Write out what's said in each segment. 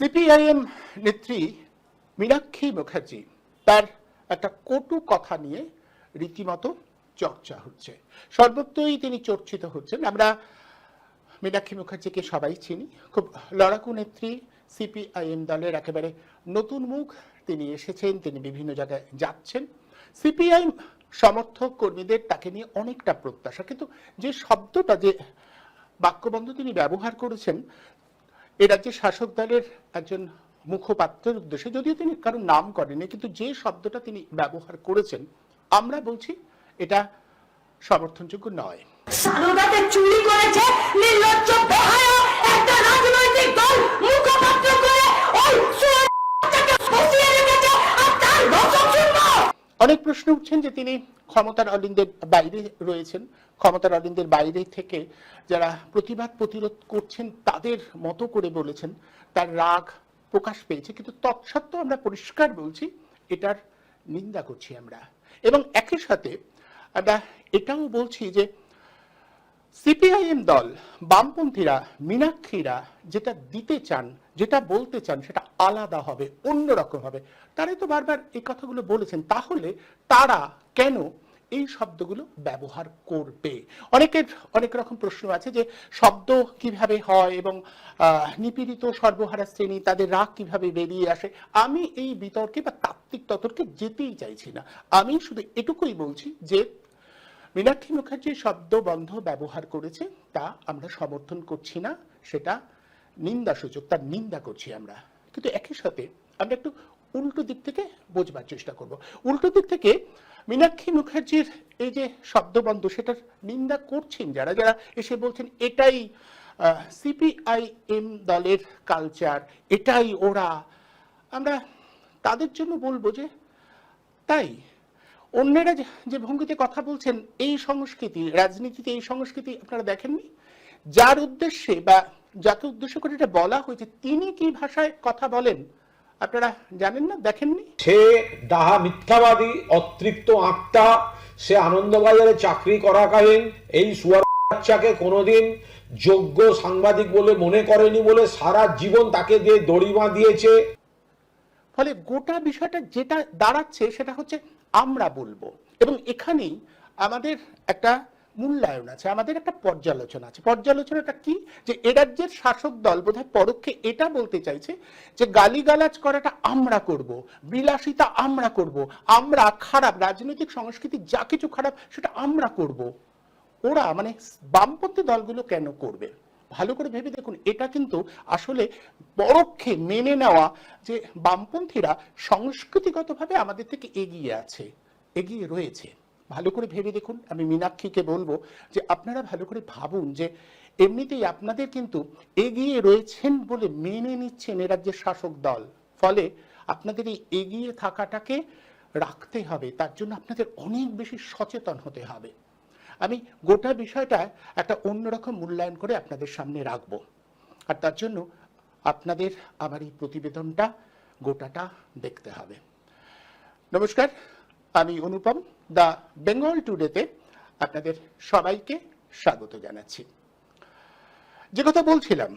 CPIM নেত্রী মীনাক্ষী মুখার্জি, তার একটা কটু কথা নিয়ে রীতিমতো চর্চা হচ্ছে। সর্বত্রই তিনি চর্চিত হচ্ছেন। আমরা মীনাক্ষী মুখার্জিকে সবাই চিনি। খুব লড়াকু নেত্রী সিপিআইএম দলের একেবারে নতুন মুখ তিনি এসেছেন, তিনি বিভিন্ন জায়গায় যাচ্ছেন। সিপিআইএম সমর্থক কর্মীদের তাকে নিয়ে অনেকটা প্রত্যাশা, কিন্তু যে শব্দটা, যে বাক্যবন্ধ তিনি ব্যবহার করেছেন এ রাজ্যের শাসক দলের একজন মুখপাত্রের উদ্দেশ্যে, যদিও তিনি কারও নাম করেনি কিন্তু যে শব্দটা তিনি ব্যবহার করেছেন, আমরা বলছি এটা সমর্থনযোগ্য নয়। চুরি করেছে, নির্লজ্জ অনেক প্রশ্ন উঠছেন যে তিনি ক্ষমতার অলিন্দের বাইরে রয়েছেন। ক্ষমতার অলিন্দের বাইরে থেকে যারা প্রতিবাদ প্রতিরোধ করছেন, তাদের মতো করে বলেছেন। তার রাগ প্রকাশ পেয়েছে, কিন্তু তৎসত্ত্বেও আমরা পরিষ্কার বলছি, এটার নিন্দা করছি আমরা। এবং একই সাথে আমরা এটাও বলছি যে সিপিআইএম দল, বামপন্থীরা, মীনাক্ষীরা যেটা দিতে চান, যেটা বলতে চান, সেটা আলাদা হবে, অন্যরকম হবে। তারাই তো বারবার এই কথাগুলো বলেছেন। তাহলে তারা কেন এই শব্দগুলো ব্যবহার করবে? অনেকের, অনেক রকম প্রশ্ন আছে যে শব্দ কীভাবে হয় এবং নিপীড়িত সর্বহারা শ্রেণি তাদের রাগ কীভাবে বেরিয়ে আসে? আমি এই বিতর্কে বা তাত্ত্বিক ততর্কে যেতেই চাইছি না। আমি শুধু এটুকুই বলছি যে মীনাক্ষী মুখার্জি শব্দ বন্ধ ব্যবহার করেছে, তা আমরা সমর্থন করছি না, সেটা নিন্দাসূচক তার নিন্দা করছি আমরা। কিন্তু একই সাথে আমরা একটু উল্টো দিক থেকে বোঝবার চেষ্টা করব। উল্টো দিক থেকে মীনাক্ষী মুখার্জির এই যে শব্দবন্ধ সেটার নিন্দা করছেন যারা যারা এসে বলছেন, এটাই সিপিআইএম দলের কালচার এটাই ওরা। আমরা তাদের জন্য বলব যে, তাই অন্যেরা যে- যে ভঙ্গিতে কথা বলছেন এই সংস্কৃতি রাজনীতিতে এই সংস্কৃতি আপনারা দেখেননি? যার উদ্দেশ্যে বা যাকে উদ্দেশ্য করে এটা বলা হয়েছে তিনি কি ভাষায় কথা বলেন আপনারা জানেন না? দেখেননি? সে ডাহা মিথ্যাবাদী অতৃপ্ত আত্মা সে আনন্দবাজারে চাকরি করাকালীন এই সুয়ার বাচ্চাকে কোনোদিন যোগ্য সাংবাদিক বলে মনে করেনি বলে সারা জীবন তাকে দিয়ে দড়ি বাঁধিয়েছে। ফলে গোটা বিষয়টা যেটা দাঁড়াচ্ছে সেটা হচ্ছে আমরা বলব। এবং এখানেই আমাদের একটা মূল্যায়ন আছে, আমাদের একটা পর্যালোচনা আছে। পর্যালোচনাটা কি? যে এ রাজ্যের শাসক দল বোধহয় পরোক্ষে এটা বলতে চাইছে যে গালিগালাজ করাটা আমরা করব, বিলাসিতা আমরা করব, আমরা খারাপ, রাজনৈতিক সংস্কৃতি যা কিছু খারাপ সেটা আমরা করব। ওরা মানে বামপন্থী দলগুলো কেন করবে? ভালো করে ভেবে দেখুন, এটা কিন্তু আসলে পরোক্ষে মেনে নেওয়া যে বামপন্থীরা সংস্কৃতিগতভাবে আমাদের থেকে এগিয়ে আছে, এগিয়ে রয়েছে। ভালো করে ভেবে দেখুন, আমি মীনাক্ষীকে বলব যে আপনারা ভালো করে ভাবুন যে এমনিতেই আপনাদের কিন্তু এগিয়ে রয়েছেন বলে মেনে নিচ্ছেন এ রাজ্যের শাসক দল। ফলে আপনাদের এই এগিয়ে থাকাটাকে রাখতে হবে, তার জন্য আপনাদের অনেক বেশি সচেতন হতে হবে। আমি গোটা বিষয়টা একটা অন্যরকম মূল্যায়ন করে আপনাদের সামনে রাখব। আর তার জন্য আপনাদের আমার এই প্রতিবেদনটা, গোটাটা দেখতে হবে। নমস্কার, আমি অনুপম দ্য বেঙ্গল টুডেতে আপনাদের সবাইকে স্বাগত জানাচ্ছি। যে কথা বলছিলাম,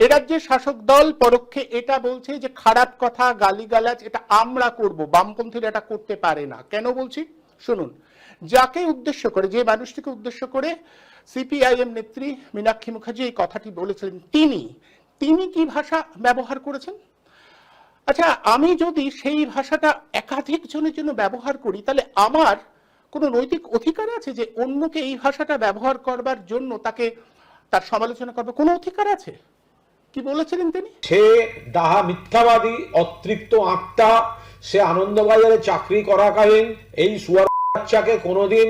এ রাজ্যের শাসক দল পরোক্ষে এটা বলছে যে খারাপ কথা, গালিগালাজ, এটা আমরা করব, বামপন্থীরা এটা করতে পারে না। কেন বলছি? শুনুন যাকে উদ্দেশ্য করে, যে মানুষটিকে উদ্দেশ্য করে সিপিআইএম নেত্রী মীনাক্ষী মুখার্জি এই কথাটি বলেছিলেন। তিনি তিনি কি ভাষা ব্যবহার করেছেন? আচ্ছা আমি যদি সেই ভাষাটা একাধিক জনের জন্য ব্যবহার করি, তাহলে আমার কোনো নৈতিক অধিকার আছে যে অন্যকে এই ভাষাটা ব্যবহার করবার জন্য তাকে তার সমালোচনা করবার কোনো অধিকার আছে? কি বলেছিলেন তিনি? সে ডাহা মিথ্যাবাদী, অতৃপ্ত আত্মা, সে আনন্দবাজারে চাকরি করাকালীন, এই সুয়ার বাচ্চাকে কোনোদিন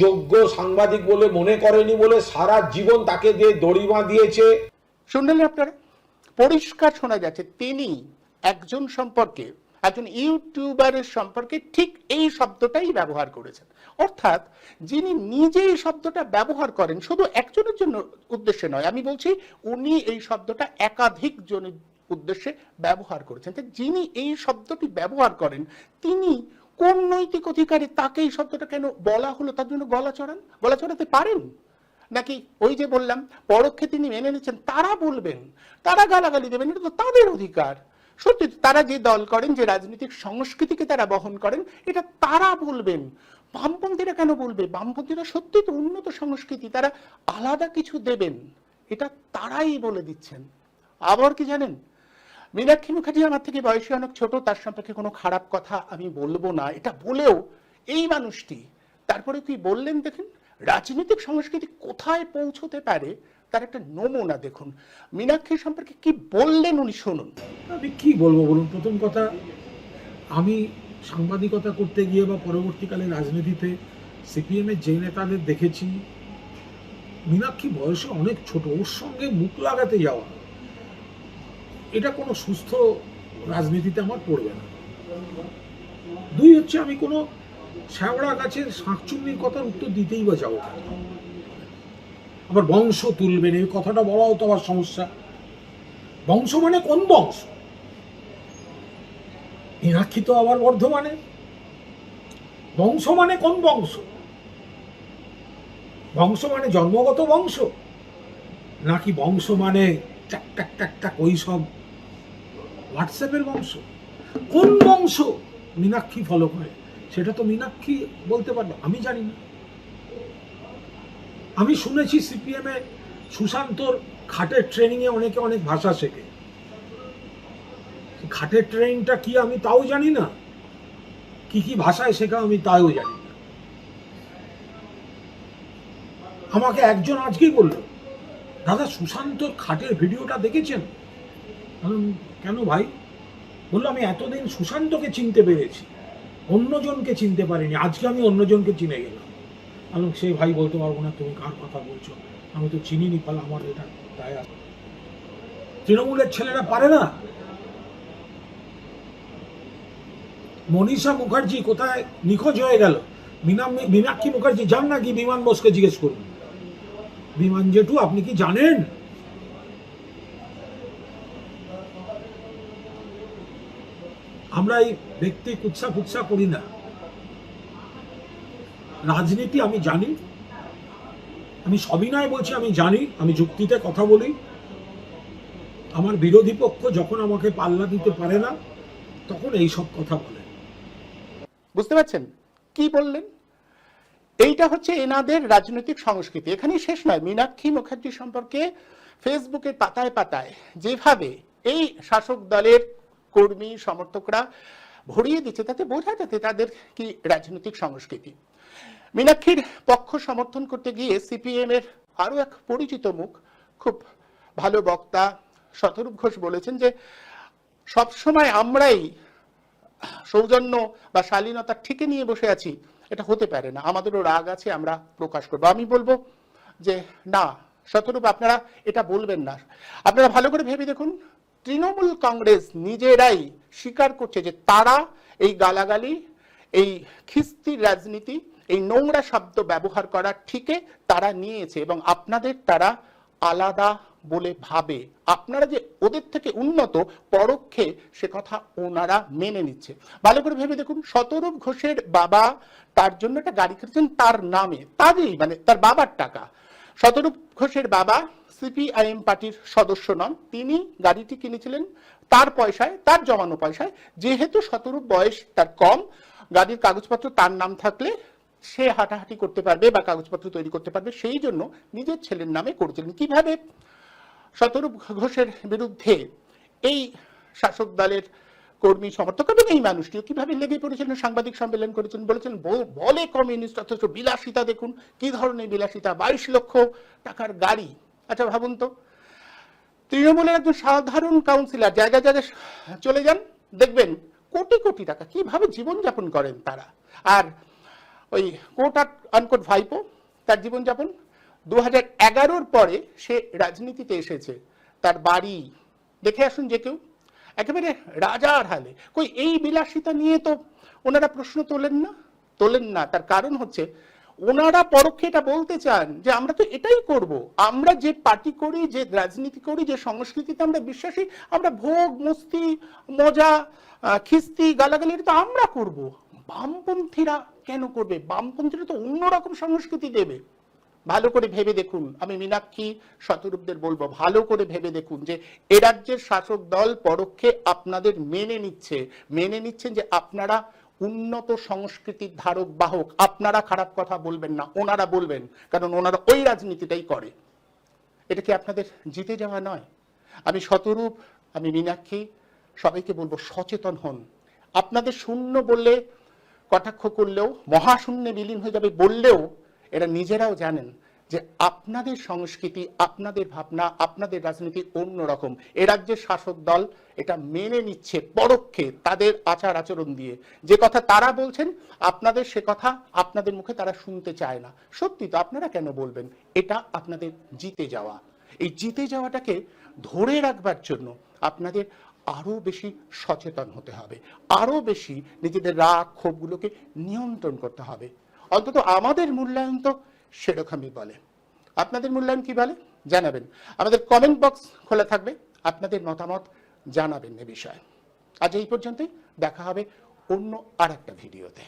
যোগ্য সাংবাদিক বলে মনে করেনি বলে সারা জীবন তাকে দিয়ে দড়ি বাঁধিয়েছে। শুনলেন আপনারা? পরিষ্কার শোনা যাচ্ছে, তিনি একজন সম্পর্কে, একজন ইউটিউবারের সম্পর্কে ঠিক এই শব্দটাই ব্যবহার করেছেন। অর্থাৎ যিনি নিজে এই শব্দটা ব্যবহার করেন, শুধু একজনের জন্য উদ্দেশ্যে নয়, আমি বলছি উনি এই শব্দটা একাধিক জনের উদ্দেশ্যে ব্যবহার করেছেন। যিনি এই শব্দটি ব্যবহার করেন, তিনি কোন নৈতিক অধিকারে তাকে এই শব্দটা কেন বলা হলো? তার জন্য গলা চড়ান? গলা চড়াতে পারেন? নাকি ওই যে বললাম, পরোক্ষে তিনি মেনে নিচ্ছেন, তারা বলবেন, তারা গালাগালি দেবেন, এটা তো তাদের অধিকার। সত্যি, তারা যে দল করেন, যে রাজনৈতিক সংস্কৃতিকে তারা বহন করেন, এটা তারা বলবেন। বামপন্থীরা কেন বলবে? বামপন্থীরা সত্যি তো উন্নত সংস্কৃতি, তারা আলাদা কিছু দেবেন। এটা তারাই বলে দিচ্ছেন। আবার কি জানেন? মীনাক্ষী মুখার্জি আমার থেকে বয়সে অনেক ছোট, তার সম্পর্কে কোনো খারাপ কথা আমি বলব না। এটা বলেও এই মানুষটি, তারপরে কি বললেন দেখুন? রাজনৈতিক সংস্কৃতি কোথায় পৌঁছতে পারে তার একটা নমুনা দেখুন। মীনাক্ষী সম্পর্কে কি বললেন উনি শুনুন। আমি কি বলব বলুন? প্রথম কথা, আমি সাংবাদিকতা করতে গিয়ে বা পরবর্তীকালে রাজনীতিতে সিপিএমের যে নেতাদের দেখেছি, মীনাক্ষী বয়সে অনেক ছোট, ওর সঙ্গে মুখ লাগাতে যাওয়া। এটা কোনো সুস্থ রাজনীতিতে আমার পড়বে না। দুই হচ্ছে আমি কোনো শ্যাওড়া গাছের শাঁকচুন্নির কথার উত্তর দিতেই বা যাব? আবার বংশ তুলবেন এই কথাটা বলাও তো আবার সমস্যা। বংশ মানে কোন বংশ? মীনাক্ষী তো আবার বর্ধমানে। বংশ মানে কোন বংশ? বংশ মানে জন্মগত বংশ? নাকি বংশ মানে টাক টাক টাক টাক ওই সব হোয়াটসঅ্যাপের বংশ? কোন বংশ মীনাক্ষী ফলো করে? সেটা তো মীনাক্ষী বলতে পারবে আমি জানি না। আমি শুনেছি সিপিএম সুশান্তর খাটের ট্রেনিং এ অনেকে অনেক ভাষা শেখে। খাটের ট্রেনিংটা কি আমি তাও জানি না? কি কি ভাষায় শেখা আমি তাও জানি না। আমাকে একজন আজকেই বলল, দাদা, সুশান্তর খাটের ভিডিওটা দেখেছেন? কেন ভাই? বলল, আমি এতদিন সুশান্তকে চিনতে পেরেছি। অন্যজনকে চিনতে পারিনি। আজকে আমি অন্যজনকে চিনে গেলাম। আমি সে ভাই বলতে পারব না, তুমি কার কথা বলছো? আমি তো চিনিনি, পাল, আমার এটা দায়। আছে। তৃণমূলের ছেলেরা পারে না? মনীষা মুখার্জি কোথায়? নিখোঁজ হয়ে গেল। মীনা মীনাক্ষী মুখার্জি, যান নাকি বিমান বোসকে জিজ্ঞেস করুন। বিমান জেঠু, আপনি কি জানেন? আমরা এই ব্যক্তি কুৎসা ফুৎসা করি না। রাজনীতি আমি জানি। আমি সবিনয় বলছি, আমি জানি, আমি যুক্তিতে কথা বলি। আমার বিরোধী পক্ষ যখন আমাকে পাল্লা দিতে পারে না, তখন এই সব কথা বলে। বুঝতে পারছেন? কি বললেন? এইটা হচ্ছে এনাদের রাজনৈতিক সংস্কৃতি। এখানেই শেষ নয়। মীনাক্ষী মুখার্জি সম্পর্কে ফেসবুকের পাতায় পাতায় যেভাবে এই শাসক দলের কর্মী, সমর্থকরা ভরিয়ে দিচ্ছে, তাতে বোঝা যাচ্ছে তাদের কি রাজনৈতিক সংস্কৃতি। মীনাক্ষীর পক্ষ সমর্থন করতে গিয়ে সিপিএম এর আরও এক পরিচিত মুখ, খুব ভালো বক্তা শতরূপ ঘোষ বলেছেন যে সবসময় আমরাই সৌজন্য বা শালীনতা ঠিকে নিয়ে বসে আছি, এটা হতে পারে না। আমাদেরও রাগ আছে, আমরা প্রকাশ করব। আমি বলব যে, না, শতরূপ, আপনারা এটা বলবেন না। আপনারা ভালো করে ভেবে দেখুন তৃণমূল কংগ্রেস নিজেরাই স্বীকার করছে যে তারা এই গালাগালি, এই খিস্তির রাজনীতি, এই নোংরা শব্দ ব্যবহার করা ঠিকে তারা নিয়েছে এবং আপনাদের তারা আলাদা বলে ভাবে। আপনারা যে ওদের থেকে উন্নত, পরোক্ষে সে কথা ওনারা মেনে নিচ্ছে। ভালো করে ভেবে দেখুন, শতরূপ ঘোষের বাবা তার জন্য একটা গাড়ি কিনেছেন তার নামে তাদেরই মানে তার বাবার টাকা। শতরূপ ঘোষের বাবা সিপিআইএম পার্টির সদস্য নন। তিনি গাড়িটি কিনেছিলেন তার পয়সায়, তার জমানো পয়সায়। যেহেতু শতরূপ বয়স তার কম, গাড়ির কাগজপত্র তার নাম থাকলে সে হাঁটাহাঁটি করতে পারবে বা কাগজপত্র তৈরি করতে পারবে। সেই জন্য নিজের ছেলের নামে করেছিলেন। কীভাবে? শতরূপ ঘোষের বিরুদ্ধে এই শাসক দলের কর্মী সমর্থক এবং এই মানুষটিও কীভাবে লেগে পড়েছিলেন, সাংবাদিক সম্মেলন করেছেন, বলেছেন "ব- বলে কমিউনিস্ট, অথচ বিলাসিতা দেখুন, কি ধরনের বিলাসিতা? বাইশ লক্ষ টাকার গাড়ি আচ্ছা ভাবুন তো। তৃণমূলের একজন সাধারণ কাউন্সিলর জায়গায় জায়গায় চলে যান, দেখবেন কোটি কোটি টাকা কীভাবে জীবনযাপন করেন তারা। আর ওই কোট আর আনকোট ভাইপো, তার জীবনযাপন দু হাজার এগারোর পরে সে রাজনীতিতে এসেছে, তার বাড়ি। দেখে আসুন যে কেউ, একেবারে রাজার হালে। কই, এই বিলাসিতা নিয়ে তো ওনারা প্রশ্ন তোলেন না? তোলেন না, তার কারণ হচ্ছে ওনারা পরোক্ষে এটা বলতে চান যে আমরা তো এটাই করব। আমরা যে পার্টি করি, যে রাজনীতি করি, যে সংস্কৃতিতে আমরা বিশ্বাসী, আমরা ভোগ, মস্তি, মজা খিস্তি, গালাগালি তো আমরা করব। বামপন্থীরা কেন করবে? বামপন্থীরা তো অন্যরকম সংস্কৃতি দেবে। ভালো করে ভেবে দেখুন। আমি মীনাক্ষী শতরূপদের বলব, ভালো করে ভেবে দেখুন যে এ রাজ্যের শাসক দল পরোক্ষে আপনাদের মেনে নিচ্ছে। মেনে নিচ্ছেন যে আপনারা উন্নত সংস্কৃতির ধারক বাহক, আপনারা খারাপ কথা বলবেন না, ওনারা বলবেন, কারণ ওনারা ওই রাজনীতিটাই করে। এটা কি আপনাদের জিতে যাওয়া নয়? আমি শতরূপ, আমি মীনাক্ষী, সবাইকে বলব সচেতন হন। আপনাদের শূন্য বললে কটাক্ষ করলেও, মহাশূন্যে বিলীন হয়ে যাবে বললেও, এরা নিজেরাও জানেন যে আপনাদের সংস্কৃতি, আপনাদের ভাবনা, আপনাদের রাজনীতি অন্যরকম। এ রাজ্যের শাসক দল এটা মেনে নিচ্ছে পরোক্ষে তাদের আচার আচরণ দিয়ে। যে কথা তারা বলছেন, আপনাদের সে কথা আপনাদের মুখে তারা শুনতে চায় না। সত্যি তো আপনারা কেন বলবেন? এটা আপনাদের জিতে যাওয়া। এই জিতে যাওয়াটাকে ধরে রাখবার জন্য আপনাদের আরও বেশি সচেতন হতে হবে। আরও বেশি নিজেদের রাগ, ক্ষোভগুলোকে নিয়ন্ত্রণ করতে হবে। অন্তত আমাদের মূল্যায়ন তো সেরকমই বলে। আপনাদের মূল্যায়ন কি বলে? জানাবেন। আমাদের কমেন্ট বক্স খোলা থাকবে। আপনাদের মতামত জানাবেন এ বিষয়ে। আজ এই পর্যন্তই। দেখা হবে অন্য আর একটা ভিডিওতে।